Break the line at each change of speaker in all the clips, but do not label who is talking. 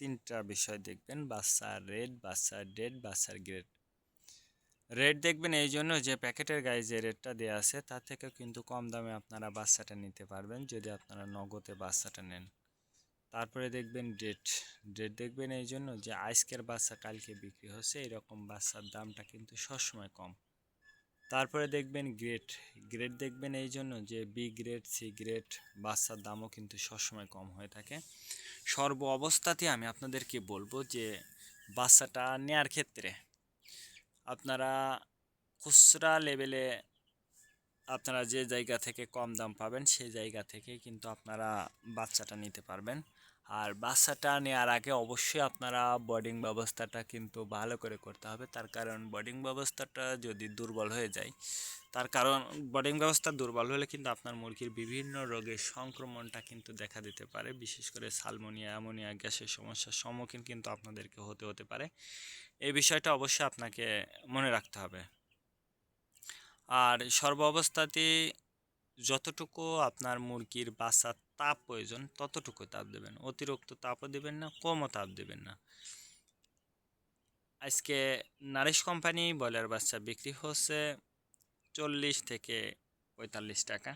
তিনটা বিষয় দেখবেন বাচ্চার রেড বাচ্চার ডেড বাচ্চার গ্রেড রেট দেখবেন এই জন্য যে প্যাকেটের গায়ে যে রেটটা দেওয়া আছে তার থেকে কিন্তু কম দামে আপনারা বাচ্চাটা নিতে পারবেন যদি আপনারা নগদে বাচ্চাটা নেন। তারপরে দেখবেন ডেট ডেট দেখবেন এই জন্য যে আজকের বাচ্চা কালকে বিক্রি হচ্ছে, এরকম বাচ্চার দামটা কিন্তু সবসময় কম। তারপরে দেখবেন গ্রেড গ্রেড দেখবেন এই জন্য যে বি গ্রেড সি গ্রেড বাচ্চার দামও কিন্তু সবসময় কম হয়ে থাকে। সর্ব অবস্থাতে আমি আপনাদেরকে বলব যে বাচ্চাটা নেয়ার ক্ষেত্রে আপনারা খুচরা লেভেলে আপনারা যে জায়গা থেকে কম দাম পাবেন, সেই জায়গা থেকে কিন্তু আপনারা বাচ্চাটা নিতে পারবেন। আর বাচ্চাটা নেওয়ার আগে অবশ্যই আপনারা বোর্ডিং ব্যবস্থাটা কিন্তু ভালো করে করতে হবে। তার কারণ বোর্ডিং ব্যবস্থাটা যদি দুর্বল হয়ে যায়, তার কারণ বোর্ডিং ব্যবস্থা দুর্বল হলে কিন্তু আপনার মুরগির বিভিন্ন রোগের সংক্রমণটা কিন্তু দেখা দিতে পারে। বিশেষ করে সালমোনিয়া, অ্যামোনিয়া, গ্যাসের সমস্যার সম্মুখীন কিন্তু আপনাদেরকে হতে হতে পারে। এই বিষয়টা অবশ্যই আপনাকে মনে রাখতে হবে। আর সর্ব অবস্থাতেই যতটুকু আপনার মুরগির বাচ্চার তাপ প্রয়োজন ততটুকু তাপ দেবেন। অতিরিক্ত তাপও দেবেন না, কমও তাপ দেবেন না। আজকে নারিশ কোম্পানি ব্রয়লার বাচ্চা বিক্রি হচ্ছে চল্লিশ থেকে পঁয়তাল্লিশ টাকা।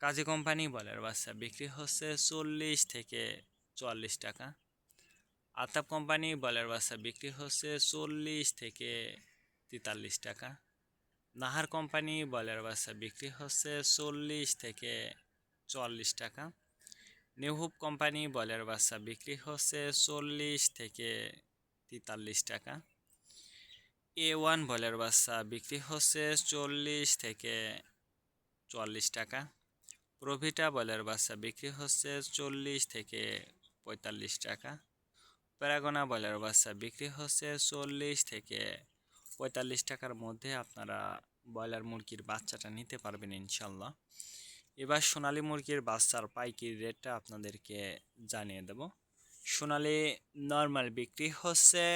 কাজী কোম্পানি ব্রয়লার বাচ্চা বিক্রি হচ্ছে চল্লিশ থেকে চুয়াল্লিশ টাকা। আতাপ কোম্পানি ব্রয়লার বাচ্চা বিক্রি হচ্ছে চল্লিশ থেকে তেতাল্লিশ টাকা। নাহার কোম্পানি ব্রয়লার বাচ্চা বিক্রি হচ্ছে চল্লিশ থেকে চুয়াল্লিশ টাকা। নিউহুব কোম্পানি ব্রয়লার বাচ্চা বিক্রি হচ্ছে চল্লিশ থেকে তেতাল্লিশ টাকা। এ ওয়ান ব্রয়লার বাচ্চা বিক্রি হচ্ছে চল্লিশ থেকে চুয়াল্লিশ টাকা। প্রভিটা ব্রয়লার বাচ্চা বিক্রি হচ্ছে চল্লিশ থেকে পঁয়তাল্লিশ টাকা। প্যারাগোনা ব্রয়লার বাচ্চা বিক্রি হচ্ছে চল্লিশ থেকে পঁয়তাল্লিশ টাকার মধ্যে আপনারা ব্রয়লার মুরগির বাচ্চাটা নিতে পারবেন ইনশাল্লাহ। এবার সোনালি মুরগির বাচ্চার পাইকির রেটটা আপনাদেরকে জানিয়ে দেব। সোনালি নর্মাল বিক্রি হচ্ছে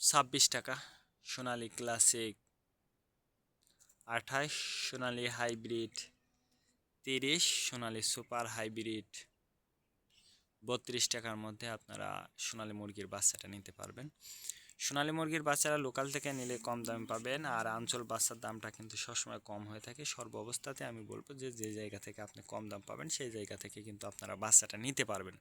ছাব্বিশ টাকা, সোনালি ক্লাসিক আঠাশ, সোনালি হাইব্রিড তিরিশ, সোনালি সুপার হাইব্রিড বত্রিশ টাকার মধ্যে আপনারা সোনালি মুরগির বাচ্চাটা নিতে পারবেন। সোনালি মুরগির বাচ্চারা লোকাল থেকে নিলে কম দামে পাবেন আর আঞ্চল বাচ্চার দামটা কিন্তু সবসময় কম হয়ে থাকে। সর্ব অবস্থাতে আমি বলব যে যে জায়গা থেকে আপনি কম দাম পাবেন, সেই জায়গা থেকে কিন্তু আপনারা বাচ্চাটা নিতে পারবেন।